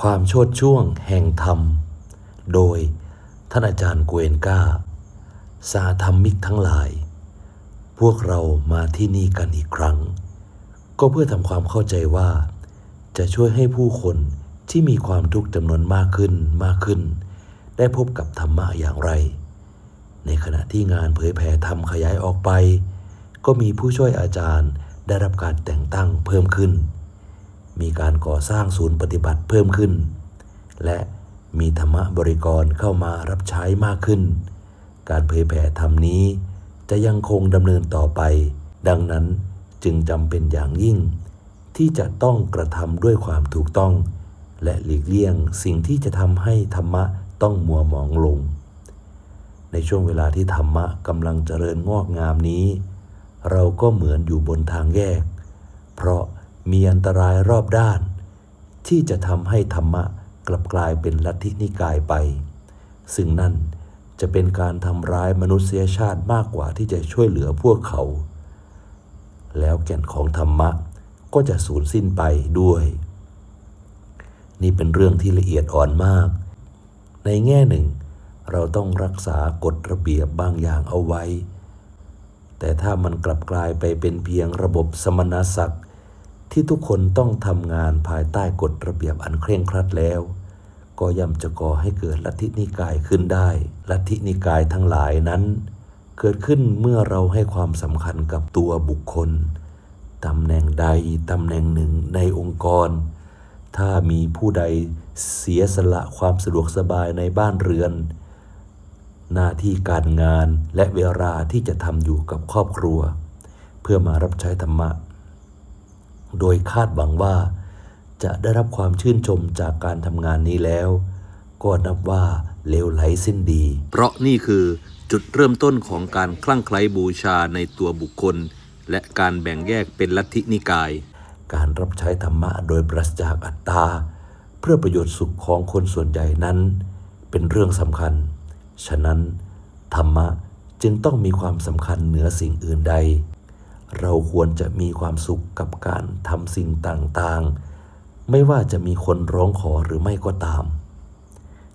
ความโชดช่วงแห่งธรรม โดยท่านอาจารย์เกวนก้า สาธรรมิกทั้งหลาย พวกเรามาที่นี่กันอีกครั้ง ก็เพื่อทำความเข้าใจว่า จะช่วยให้ผู้คนที่มีความทุกข์จำนวนมากขึ้นมากขึ้น ได้พบกับธรรมะอย่างไร ในขณะที่งานเผยแผ่ธรรมขยายออกไป ก็มีผู้ช่วยอาจารย์ได้รับการแต่งตั้งเพิ่มขึ้น มีการก่อสร้างศูนย์ปฏิบัติเพิ่มขึ้น และมีธรรมะบริกรเข้ามารับใช้มากขึ้น การเผยแผ่ธรรมนี้จะยังคงดำเนินต่อไป ดังนั้นจึงจำเป็นอย่างยิ่ง ที่จะต้องกระทำด้วยความถูกต้อง และหลีกเลี่ยงสิ่งที่จะทำให้ธรรมะต้องมัวหมองลง ในช่วงเวลาที่ธรรมะกำลังเจริญงอกงามนี้ เราก็เหมือนอยู่บนทางแยก เพราะ มีอันตรายรอบด้าน ที่จะทำให้ธรรมะกลับกลายเป็นลัทธินิกายไป ซึ่งนั่นจะเป็นการทำร้ายมนุษยชาติมากกว่าที่จะช่วยเหลือพวกเขา แล้วแก่นของธรรมะก็จะสูญสิ้นไปด้วย นี่เป็นเรื่องที่ละเอียดอ่อนมาก ในแง่หนึ่ง เราต้องรักษากฎระเบียบบางอย่างเอาไว้ แต่ถ้ามันกลับกลายไปเป็นเพียงระบบสมณศักดิ์ ที่ทุกคนต้องทำงานภายใต้กฎระเบียบอันเคร่งครัดแล้ว ก็ย่อมจะก่อให้เกิดลัทธินิกายขึ้นได้ ลัทธินิกายทั้งหลายนั้น เกิดขึ้นเมื่อเราให้ความสำคัญกับตัวบุคคลตำแหน่งใดตำแหน่งหนึ่งในองค์กร ถ้ามีผู้ใดเสียสละความสะดวกสบายในบ้านเรือน หน้าที่การงานและเวลาที่จะทำอยู่กับครอบครัว เพื่อมารับใช้ธรรมะ โดยคาดหวังว่า จะได้รับความชื่นชมจากการทำงานนี้แล้ว ก็นับว่าเลวไหลสิ้นดี เพราะนี่คือจุดเริ่มต้นของการคลั่งไคล้บูชาในตัวบุคคล และการแบ่งแยกเป็นลัทธินิกาย การรับใช้ธรรมะโดยปราศจากอัตตา เพื่อประโยชน์สุขของคนส่วนใหญ่นั้น เป็นเรื่องสำคัญ ฉะนั้น ธรรมะจึงต้องมีความสำคัญเหนือสิ่งอื่นใด เราควรจะมีความสุขกับการทำสิ่งต่างๆ ไม่ว่าจะมีคนร้องขอหรือไม่ก็ตาม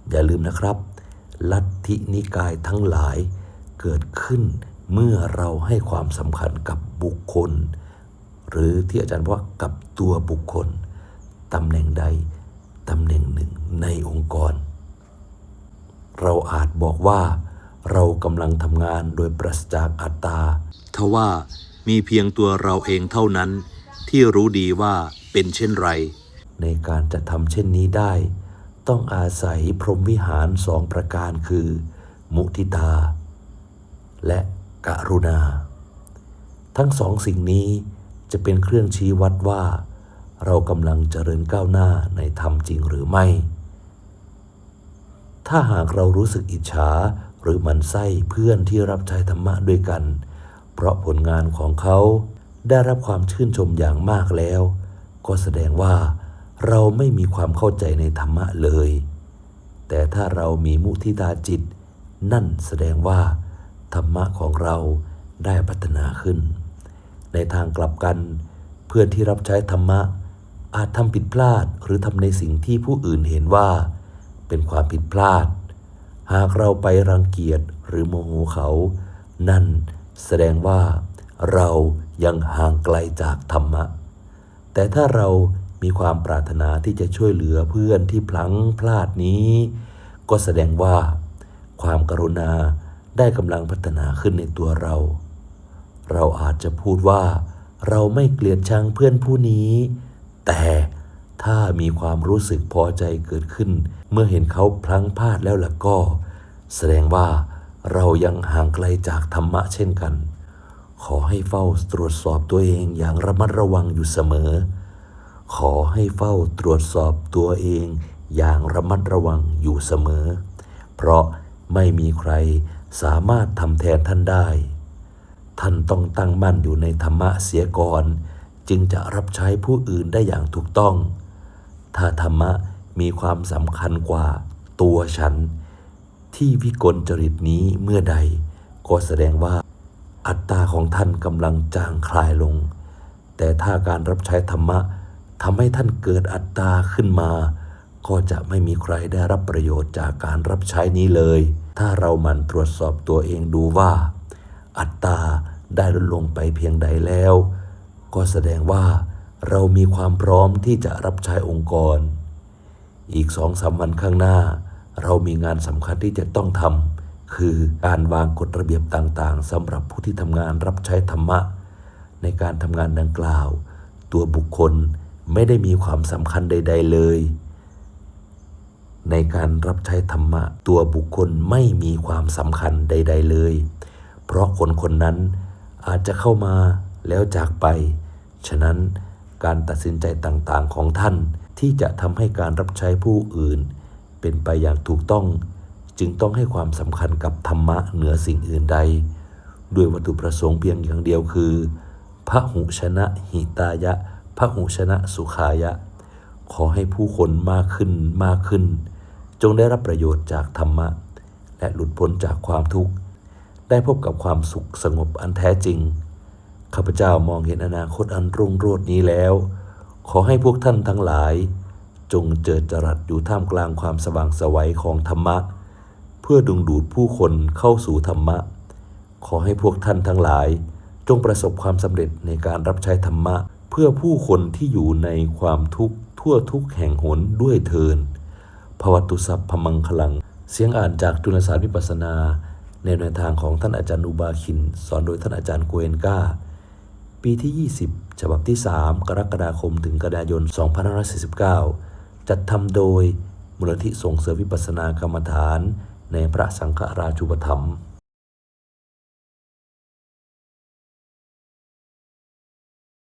อย่าลืมนะครับ ลัทธินิกายทั้งหลายเกิดขึ้นเมื่อเราให้ความสำคัญกับบุคคล หรือที่อาจารย์ว่ากับตัวบุคคลตำแหน่งใดตำแหน่งหนึ่งในองค์กร เราอาจบอกว่า เรากำลังทำงานโดยปราศจากอัตตาทว่า มีเพียงตัวเราเองเท่านั้น ที่รู้ดีว่าเป็นเช่นไร ในการจะทำเช่นนี้ได้ ต้องอาศัยพรหมวิหารสองประการคือ มุทิตา และกรุณา ทั้งสองสิ่งนี้จะเป็นเครื่องชี้วัดว่า เรากำลังเจริญก้าวหน้าในธรรมจริงหรือไม่ ถ้าหากเรารู้สึกอิจฉาหรือหมันไส้เพื่อนที่รับใช้ธรรมะด้วยกัน เพราะผลงานของเขาได้รับความชื่นชมอย่างมากแล้ว ก็แสดงว่าเราไม่มีความเข้าใจในธรรมะเลย แต่ถ้าเรามีมุทิตาจิต นั่นแสดงว่า ธรรมะของเราได้พัฒนาขึ้น ในทางกลับกัน เพื่อนที่รับใช้ธรรมะ อาจทำผิดพลาดหรือทำในสิ่งที่ผู้อื่นเห็นว่า เป็นความผิดพลาด หากเราไปรังเกียจหรือโมโหเขา นั่น แสดงว่าเรายังห่างไกลจากธรรมะ แต่ถ้าเรามีความปรารถนาที่จะช่วยเหลือเพื่อนที่พลั้งพลาดนี้ ก็แสดงว่า ความกรุณาได้กำลังพัฒนาขึ้นในตัวเรา เราอาจจะพูดว่า เราไม่เกลียดชังเพื่อนผู้นี้ แต่ถ้ามีความรู้สึกพอใจเกิดขึ้น เมื่อเห็นเขาพลั้งพลาดแล้วล่ะก็ แสดงว่า เรายังห่างไกลจากธรรมะเช่นกัน ขอให้เฝ้าตรวจสอบตัวเองอย่างระมัดระวังอยู่เสมอ ขอให้เฝ้าตรวจสอบตัวเองอย่างระมัดระวังอยู่เสมอ เพราะไม่มีใครสามารถทำแทนท่านได้ ท่านต้องตั้งมั่นอยู่ในธรรมะเสียก่อน จึงจะรับใช้ผู้อื่นได้อย่างถูกต้อง ถ้าธรรมะมีความสำคัญกว่าตัวฉัน ที่วิกลจริตนี้เมื่อใด ก็แสดงว่าอัตตาของท่านกำลังจางคลายลง แต่ถ้าการรับใช้ธรรมะทำให้ท่านเกิดอัตตาขึ้นมา ก็จะไม่มีใครได้รับประโยชน์จากการรับใช้นี้เลย ถ้าเราหมั่นตรวจสอบตัวเองดูว่า อัตตาได้ลดลงไปเพียงใดแล้ว ก็แสดงว่าเรามีความพร้อมที่จะรับใช้องค์กร อีกสองสามวันข้างหน้า เรามีงานสำคัญที่จะต้องทำคือการวางกฎระเบียบต่างๆสำหรับผู้ที่ทำงานรับใช้ธรรมะ ในการทำงานดังกล่าว ตัวบุคคลไม่ได้มีความสำคัญใด ๆเลย ในการรับใช้ธรรมะ ตัวบุคคลไม่มีความสำคัญใด ๆเลย เพราะคนคนนั้นอาจจะเข้ามาแล้วจากไป ฉะนั้นการตัดสินใจต่างๆของท่านที่จะทำให้การรับใช้ผู้อื่น เป็นไปอย่างถูกต้องจึงต้องให้ความสำคัญกับธรรมะเหนือสิ่งอื่นใด ด้วยวัตถุประสงค์เพียงอย่างเดียวคือพระหุชนะหิตายะพระหุชนะสุขายะ ขอให้ผู้คนมากขึ้นมากขึ้น จงได้รับประโยชน์จากธรรมะ และหลุดพ้นจากความทุกข์ ได้พบกับความสุขสงบอันแท้จริง ข้าพเจ้ามองเห็นอนาคตอันรุ่งโรจน์นี้แล้ว ขอให้พวกท่านทั้งหลาย จงเจิดจรัสอยู่ท่ามกลางความสว่างสวัยของธรรมะ เพื่อดึงดูดผู้คนเข้าสู่ธรรมะ ขอให้พวกท่านทั้งหลาย จงประสบความสำเร็จในการรับใช้ธรรมะ เพื่อผู้คนที่อยู่ในความทุกข์ทั่วทุกแห่งหนด้วยเทินภวตุสัพพมังคลัง เสียงอ่านจากจุลสารวิปัสสนา ในแนวทางของท่านอาจารย์อุบาคิน สอนโดยท่านอาจารย์โกเอนกาปีที่ 20 ฉบับที่ 3 กรกฎาคมถึงกันยายน 2549 จัดทำโดยมูลนิธิส่งเสริมวิปัสสนากรรมฐาน ในพระสังฆราชูปถัมภ์